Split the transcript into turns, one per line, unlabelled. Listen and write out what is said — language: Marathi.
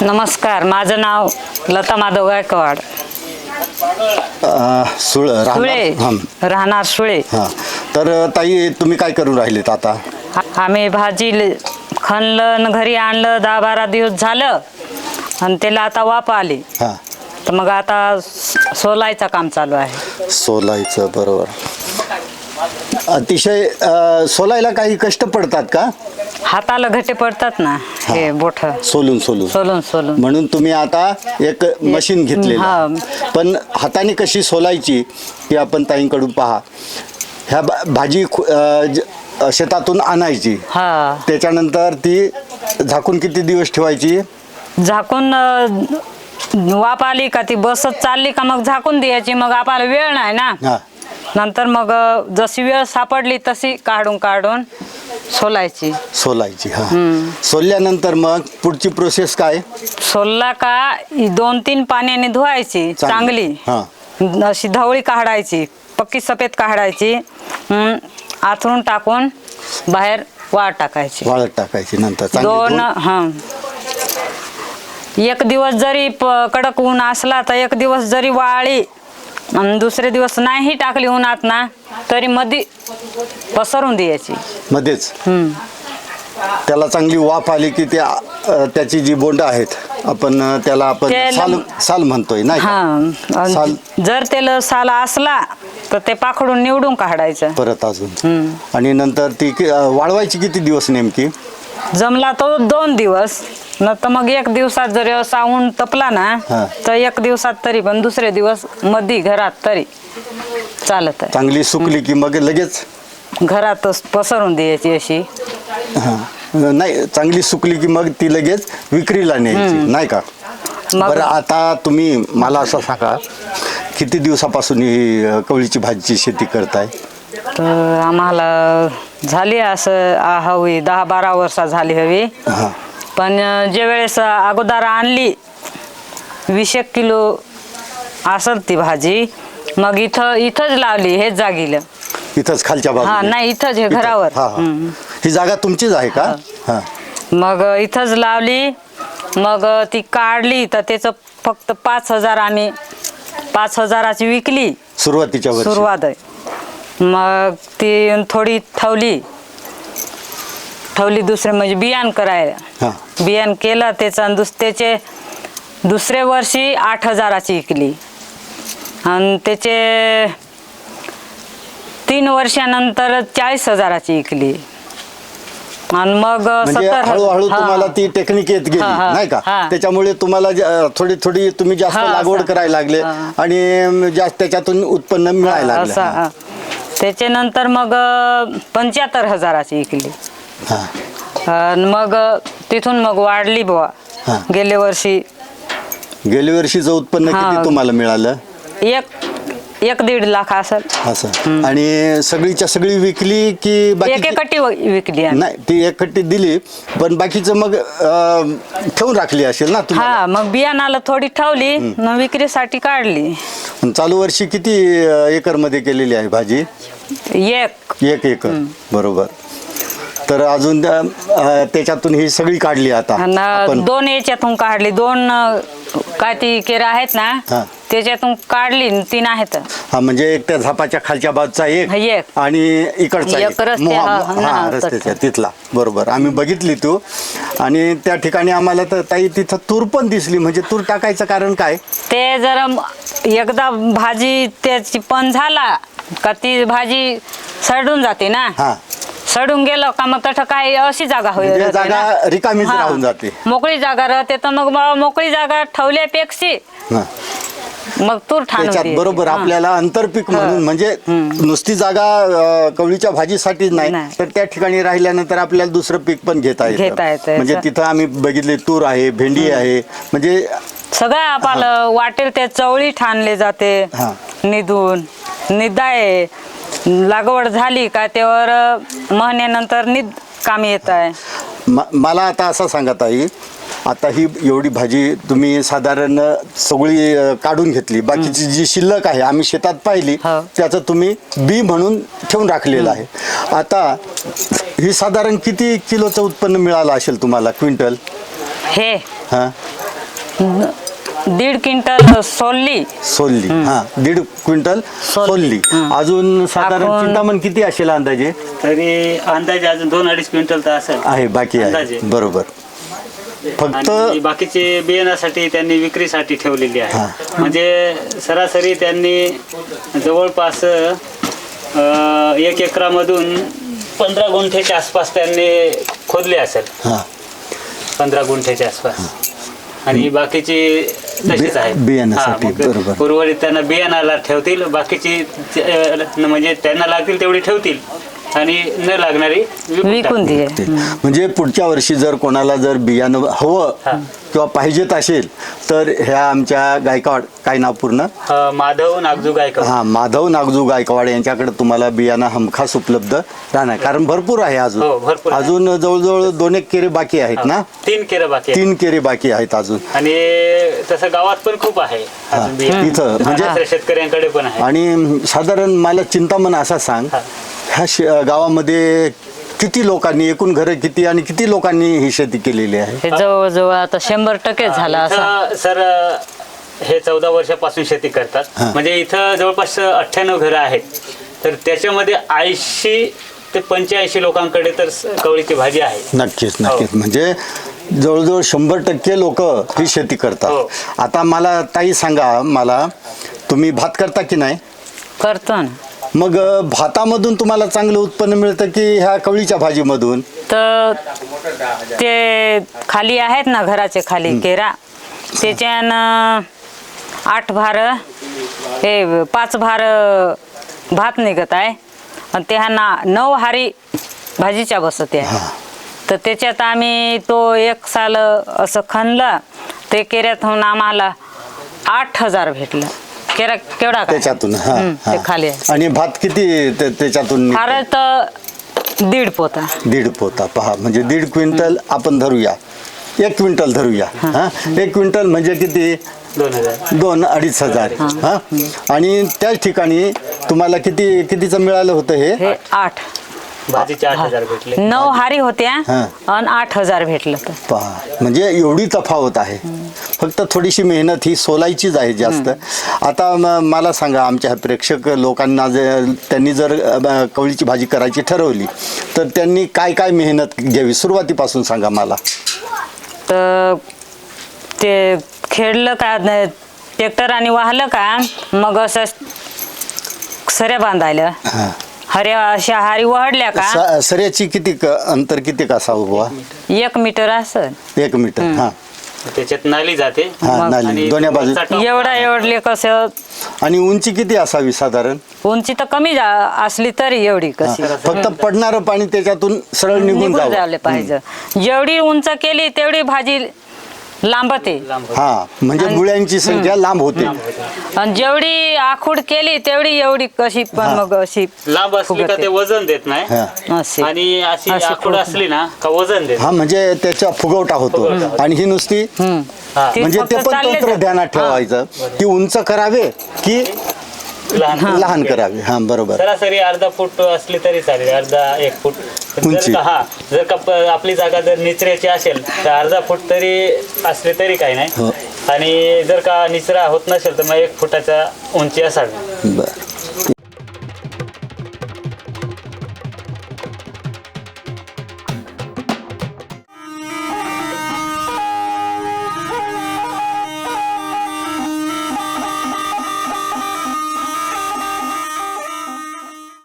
नमस्कार माझं नाव लता माधव गायकवाड.
अ, सुळ
सुळे
राहणार हां.
राहणार सुळे.
हां. तर ताई तुम्ही काय करून राहिलेत आता?
आ- आम्ही भाजी ल- खणलं न घरी आणलं दहा बारा दिवस झालं आणि त्याला आता वाप आली.
हां.
तर मग आता स- सोलायचं काम चालू आहे.
सोलायचं बरोबर. अतिशय अ, सोलायला काही कष्ट पडतात का?
हाताला घटे पडतात ना हे. बोठ.
सोलून सोलून.
सोलून सोलून.
म्हणून तुम्ही आता एक मशीन
हा.
आहे. पण हाताने कशी सोलायची ही आपण ताईंकडून पहा. ह्या भा- भाजी खु- अ, ज- शेतातून आणायची.
हा.
त्याच्यानंतर ती झाकून किती दिवस ठेवायची?
झाकून अ, वाप आली का ती बसत चालली का मग झाकून द्यायची. मग आपल्याला वेळ नाही ना.
हा.
नंतर मग अ, जशी वेळ सापडली तशी काढून काढून सोलायची.
सोलायची हा. सोलल्यानंतर मग पुढची प्रोसेस काय?
सोलला का ही दोन तीन पाण्याने धुवायची चांगली.
हा.
अशी धवळी काढायची पक्की सफेद काढायची हं, आथरून टाकून बाहेर वाळ टाकायची.
वाळत टाकायची नंतर चांगली
दोन
धुवून.
हा. एक दिवस जरी प- कडक ऊन असला तर एक दिवस जरी वाळी आणि दुसरे दिवस नाही टाकली उन्हात ना तरी मधी पसरून द्यायची
मध्येच. त्याला चांगली वाफ आली की त्या अ, त्याची जी बोंड आहेत आपण अ, त्याला आपण
त्याला-
साल साल म्हणतोय नाही का?
हा
साल
आणि जर त्याला साला असला तर ते पाखडून निवडून काढायचं
परत अजून. आणि नंतर ती कि- अ, वाळवायची किती दिवस नेमकी
जमला तो दोन दिवस. न तर मग एक दिवसात जरी असा ऊन तपला
हा.
ना तर एक दिवसात तरी पण दुसरे दिवस मधी घरात तरी चालत आहे.
चांगली सुकली की मग लगेच?
घरातच पसरून द्यायची अशी.
हा. नाही चांगली सुकली की मग ती लगेच विक्रीला न्यायची नाही का?
मग
बरं आता तुम्ही मला असं सांगा किती दिवसापासून ही अ, कवळीची भाजीची शेती करताय?
तर आम्हाला झाली असं आ, हवी दहा बारा वर्ष झाली हवी.
हा.
पण जे वेळेस अगोदर आणली वीस एक किलो असत ती भाजी मग इथं इथंच लावली हेच जागीला.
इथंच खालच्या
हा
बाजूला
नाही इथंच हे घरावर.
हा, हा.
हम्म.
ही जागा तुमचीच आहे का? हा.
मग इथंच लावली मग ती काढली तर त्याचं फक्त पाच हजार आम्ही पाच हजाराची विकली.
सुरुवातीच्या वर्षी.
सुरुवात आहे. मग ती थोडी ठेवली ठेवली दुसरे म्हणजे बियाण करायला बियाण केलं त्याचं त्याचे दुसऱ्या वर्षी आठ हजाराची विकली आणि त्याचे तीन वर्षानंतर चाळीस हजाराची विकली आणि मग
म्हणजे
सत्तर
हळूहळू. तुम्हाला ती टेक्निक येत गेली नाही का. त्याच्यामुळे तुम्हाला थोडी थोडी तुम्ही जास्त लागवड. करायला लागले. आणि जास्त त्याच्यातून उत्पन्न मिळायला लागलं.
त्याच्यानंतर मग पंच्याहत्तर हजाराची विकली
हा.
आणि मग तिथून मग वाढली बुवा
हा.
गेल्या वर्षी
गेल्या वर्षीचं उत्पन्न
हा.
किती तुम्हाला मिळालं
एक एक दीड लाख असेल
असं. आणि सगळीच्या सगळी विकली की
एक
बाकी
एकटी विकली आम्ही.
नाही ती एक कट्टी दिली पण बाकीचं मग अं, ठेवून राखली असेल ना
हा मग बियाणाला थोडी ठेवली मग विक्रीसाठी काढली.
चालू वर्षी किती एकरमध्ये केलेली आहे भाजी?
एक.
एक एकर बरोबर. तर अजून त्या- अं, त्याच्यातून ही सगळी काढली आता
आणि
आपण.
दोन याच्यातून काढली दोन अं, काय ती केरा आहेत
हा.
ना त्याच्यातून काढली तीन आहेत
हा म्हणजे एक त्या झापाच्या खालच्या बाजूचा एक
एक.
आणि इकडचा
एक
एक
रस्ते-
मोहा-
हा, हा,
हा
हा,
रस्त्याच्या
तसं.
तिथला बरोबर आम्ही बघितली तू आणि त्या ठिकाणी आम्हाला तर ताई तिथं तूर पण दिसली म्हणजे तूर टाकायचं कारण काय
ते जर म- एकदा भाजी त्याची पण झाला का ती भाजी सडून जाते ना
हा
सडून गेलं का मग तसं काय अशी जागा होईल
म्हणजे
राहते
जागा. रिकामीच. राहून जाते.
मोकळी जागा राहते तर मग मोकळी जागा ठेवल्यापेक्षा
हा.
मग तूर
त्याच्यात. बरोबर
हा.
आपल्याला आंतरपीक म्हणून म्हणजे नुसती जागा अं, कवळीच्या भाजीसाठीच नाही
नाही.
तर त्या ठिकाणी राहिल्यानंतर आपल्याला दुसरं पीक पण घेता
घेता येतं.
म्हणजे तिथं आम्ही बघितले तूर आहे भेंडी आहे म्हणजे
सगळं आपल्याला वाटेल ते चवळी ठाणले जाते
हा.
निधून निदाय लागवड झाली का त्यावर महिन्यानंतर निद काम येत आहे
म- मला आता असं सांगा ताई आता ही एवढी भाजी तुम्ही साधारण सगळी अ, काढून घेतली. बाकीची जी शिल्लक आहे आम्ही शेतात पाहिली
हो.
त्याचं तुम्ही बी म्हणून ठेवून राखलेलं आहे. आता ही साधारण किती किलोचं उत्पन्न मिळालं असेल तुम्हाला क्विंटल?
हे.
हा.
दीड क्विंटल सोलली.
सोलली हा. दीड क्विंटल
सोलली.
अजून साधारण
आपण-
चिंतामण किती असेल अंदाजे?
तरी अंदाजे अजून दोन अडीच क्विंटल तर असेल.
आहे बाकी आहे.
अंदाजे.
बरोबर. फक्त
आणि बाकीचे बियाण्यासाठी त्यांनी विक्रीसाठी ठेवलेली. आहे. म्हणजे सरासरी त्यांनी जवळपास अं, एक एकरामधून पंधरा गुंठेच्या आसपास त्यांनी खोदले असेल.
हा.
पंधरा गुंठेच्या आसपास. आणि बाकीची तशीच आहे.
बि- बियाण्यासाठी,
हा, मग
बरोबर.
उर्वरित त्यांना बियाणाला ठेवतील बाकीची अं, म्हणजे त्यांना लागतील तेवढी ठेवतील. आणि न लागणारी
विकून
टाकतील.
दे
ते. म्हणजे पुढच्या वर्षी जर कोणाला जर बियाणं हवं किंवा पाहिजेत असेल तर ह्या आमच्या गायकवाड काय नाव पूर्ण
अं, माधव नागजू गायकवाड
हा माधव नागजू गायकवाड यांच्याकडे तुम्हाला बियाणं हमखास उपलब्ध राहणार कारण भरपूर आहे
हो,
अजून
भरपूर आहे.
अजून जवळजवळ दोन एक केरे बाकी आहेत ना
तीन केरं बाकी आहेत.
तीन केरे बाकी आहेत अजून
आणि तसं गावात पण खूप आहे
हा,
अजून बिया.
इथं म्हणजे-
दुसऱ्या शेतकऱ्यांकडे पण आहे
आणि साधारण मला चिंतामण असा सांग
हा.
ह्या शे- गावामध्ये किती लोकांनी एकूण घरं किती आणि किती लोकांनी ही शेती केलेली आहे?
हे जवळजवळ आता शंभर टक्के झाला असा.
इथं सर हे चौदा वर्षापासून शेती करतात.
हा.
म्हणजे इथं जवळपास अठ्ठ्याण्णव घरं आहेत. तर त्याच्यामध्ये ऐंशी ते पंच्याऐंशी लोकांकडे तर स- कवळीची भाजी आहे.
नक्कीच नक्कीच. म्हणजे जवळजवळ शंभर टक्के लोक ही शेती
हो.
करतात आता मला ताई सांगा मला तुम्ही भात करता की नाही?
करतो ना.
मग भातामधून तुम्हाला चांगलं उत्पन्न मिळतं की ह्या कवळीच्या भाजीमधून?
तर ते खाली आहेत ना घराचे खाली केरा. त्याच्यानं आठ भार हे पाच भार भात निघत आहे. आणि ते ना नऊ हारी भाजीच्या बसत आहे. तर त्याच्यात आम्ही तो एक साल असं खणलं. ते केऱ्यात होऊन आम्हाला आठ हजार भेटलं. केरा केवढा काय?
त्याच्यातून हा,
हम्म, ते
हा.
खाली आहे.
आणि भात किती ते- त्याच्यातून निघतं?
फार तर दीड पोता.
दीड पोता पहा म्हणजे दीड क्विंटल आपण धरूया. एक क्विंटल धरूया हा. एक क्विंटल म्हणजे किती?
दोन
अडीच हजार हा. आणि त्याच ठिकाणी तुम्हाला किती कितीचं मिळालं होतं हे?
हे आठ.
भाजीचे आठ हजार भेटले.
नऊ हारी होत्या
हा.
आणि आठ हजार भेटलं तर.
पहा म्हणजे एवढी तफावत आहे. फक्त थोडीशी मेहनत ही सोलायचीच आहे जास्त. आता म- मला सांगा आमच्या प्रेक्षक लोकांना जे त्यांनी जर अ, ब- कवळीची भाजी करायची ठरवली तर त्यांनी काय काय मेहनत घ्यावी? सुरुवातीपासून सांगा मला.
तर ते खेळलं का ट्रॅक्टराने वाहलं का मग असं सऱ्या बांधायला
हा.
हऱ्या अशा हारी वहडल्या का?
स- सऱ्याची किती क- अंतर किती का असावं बुवा?
एक मीटर असं
एक मीटर हा.
त्याच्यात नाली जाते.
हा
मग-
नाली
आणि
दोन्ही बाजू.
वरचा टोक-
एवढा एवढले कसं?
आणि उंची किती असावी साधारण?
उंची तर कमी जा- असली तरी एवढी
हा.
कशी.
फक्त पडणारं पाणी त्याच्यातून सरळ निघून
निघून
जावं.
पाहिजे. जेवढी उंच केली तेवढी भाजी लांबते.
लांब होते.
हा म्हणजे मुळ्यांची संख्या लांब होते.
आणि जेवढी आखूड केली तेवढी एवढी कशी पण मग अशी
लांब असली का. ते वजन देत नाही.
हा.
अशी
आणि अशी
अशी
आखूड असली ना का वजन देत
हा म्हणजे त्याचा फुगवटा होतो. आणि ही नुसती
हम्म.
हा.
ती
म्हणजे
फक्त
ते पण
चालले
तंत्र
जाते.
ध्यानात ठेवायचं. की उंच करावे की
लहान
लहान करावे हा बरोबर.
सरासरी अर्धा फूट असली तरी चालेल अर्धा एक फूट.
उंची.
जर का हा जर का प- आपली जागा जर निचऱ्याची असेल तर अर्धा फूट तरी असली तरी काही नाही.
हो.
आणि जर का निचरा होत नसेल तर मग एक फुटाचा उंची असावी.
बर.